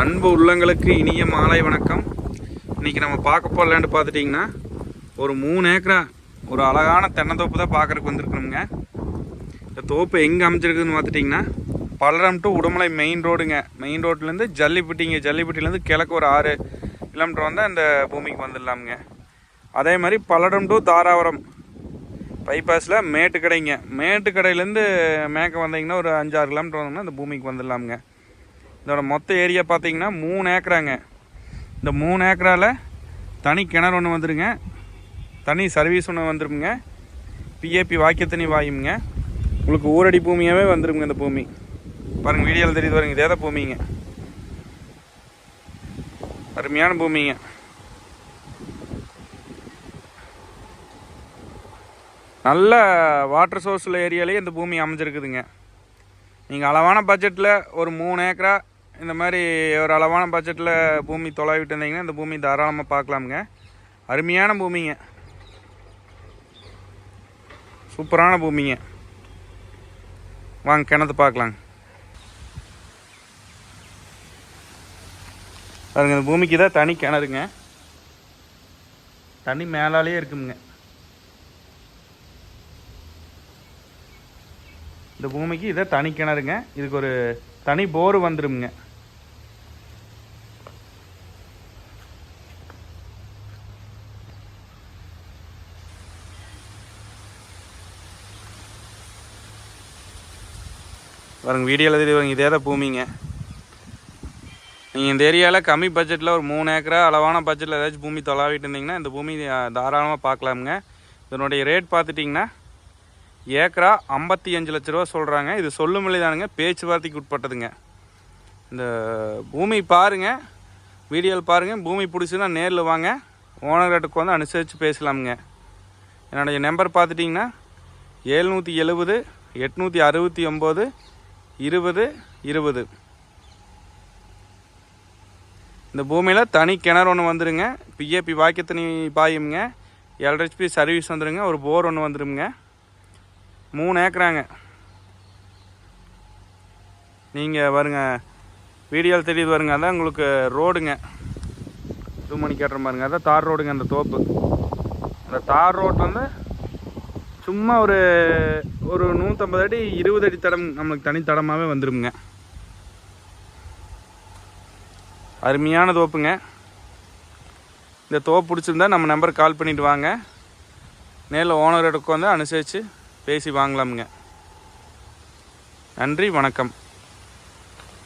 அன்பு உள்ளங்களுக்கு இனிய மாலை வணக்கம். இன்னைக்கு நம்ம பார்க்க போகலான்னு பார்த்துட்டிங்கன்னா ஒரு மூணு ஏக்கரா ஒரு அழகான தென்னந்தோப்பு தான் பார்க்குறக்கு வந்திருக்கணுங்க. இந்த தோப்பு எங்கே அமைச்சிருக்குதுன்னு பார்த்துட்டிங்கன்னா பல்லடம் டு உடுமலை மெயின் ரோடுங்க மெயின் ரோட்லேருந்து ஜல்லிப்பட்டிங்க ஜல்லிப்பட்டிலேருந்து கிழக்கு ஒரு ஆறு கிலோமீட்டர் வந்தால் இந்த பூமிக்கு வந்துடலாமுங்க. அதே மாதிரி பல்லடம் டு தாராவரம் பைபாஸில் மேட்டுக்கடைங்க. மேட்டுக்கடையிலேருந்து மேக்க வந்தீங்கன்னா ஒரு அஞ்சாறு கிலோமீட்டர் வந்தோம்னா இந்த பூமிக்கு வந்துடலாமுங்க. இதோட மொத்த ஏரியா பார்த்தீங்கன்னா மூணு ஏக்கராங்க. இந்த மூணு ஏக்கரால் தனி கிணறு ஒன்று வந்துடுங்க தனி சர்வீஸ் ஒன்று வந்துருங்க பிஏபி வாக்கிய தண்ணி வாயுங்க உங்களுக்கு ஊரடி பூமியாகவே வந்துருங்க இந்த பூமி. பாருங்கள் வீடியோவில் தெரியுது பாருங்கள் இதே தான் பூமிங்க. அருமையான பூமிங்க. நல்ல வாட்டர் சோர்ஸில் ஏரியாலேயே இந்த பூமி அமைஞ்சிருக்குதுங்க. நீங்கள் அளவான பட்ஜெட்டில் ஒரு மூணு ஏக்கரா இந்த மாதிரி ஒரு அளவான பட்ஜெட்டில் பூமி தொலைவிட்டு இருந்தீங்கன்னா இந்த பூமி தாராளமாக பார்க்கலாமுங்க. அருமையான பூமிங்க. சூப்பரான பூமிங்க. வாங்க கிணத்து பார்க்கலாங்க. அதுங்க இந்த பூமிக்கு தான் தனி கிணறுங்க. தண்ணி மேலாலேயே இருக்குங்க. இந்த பூமிக்கு இதை தனி கிணறுங்க. இதுக்கு ஒரு தனி போர் வந்துருங்க பாருங்க வீடியோவில் தெரியுவாங்க இதே தான் பூமிங்க. நீங்கள் இந்த ஏரியாவில் கம்மி பட்ஜெட்டில் ஒரு மூணு ஏக்கரா அளவான பட்ஜெட்டில் ஏதாச்சும் பூமி தொலாவிட்டு இருந்தீங்கன்னா இந்த பூமி தாராளமாக பார்க்கலாமுங்க. இதனுடைய ரேட் பார்த்துட்டிங்கன்னா ஏக்கரா ஐம்பத்தி அஞ்சு லட்ச ரூபா சொல்கிறாங்க இது சொல்லுமில்லை தானுங்க பேச்சுவார்த்தைக்கு உட்பட்டதுங்க. இந்த பூமி பாருங்கள் வீடியோவில் பாருங்கள் பூமி பிடிச்சுன்னா நேரில் வாங்க. ஓனர்கிட்ட வந்து அனுசரித்து பேசலாமுங்க. என்னுடைய நம்பர் பார்த்துட்டிங்கன்னா ஏழ்நூற்றி எழுபது எட்நூற்றி அறுபத்தி ஒம்பது இருபது இருபது. இந்த பூமியில் தனி கிணறு ஒன்று வந்துடுங்க பிஏபி வாக்கிய பாயுமுங்க பாயுங்க. எல்ஹெச்பி சர்வீஸ் வந்துடுங்க ஒரு போர் ஒன்று வந்துடுங்க மூணு ஏக்கராங்க. நீங்கள் வருங்க வீடியோவில் தெரியுது வருங்க அதான் உங்களுக்கு ரோடுங்க டூ மணி கேட்டுற பாருங்க அதான் தார் ரோடுங்க அந்த தோப்பு. அந்த தார் ரோட் வந்து சும்மா ஒரு ஒரு நூற்றம்பது அடி இருபது அடி தடம் நம்மளுக்கு தனி தடமாகவே வந்துடுங்க அருமையான தோப்புங்க. இந்த தோப்பு பிடிச்சிருந்தா நம்ம நம்பருக்கு கால் பண்ணிவிட்டு வாங்க. நேரில் ஓனர் வந்து அனுசரித்து பேசி வாங்கலாமுங்க. நன்றி வணக்கம்.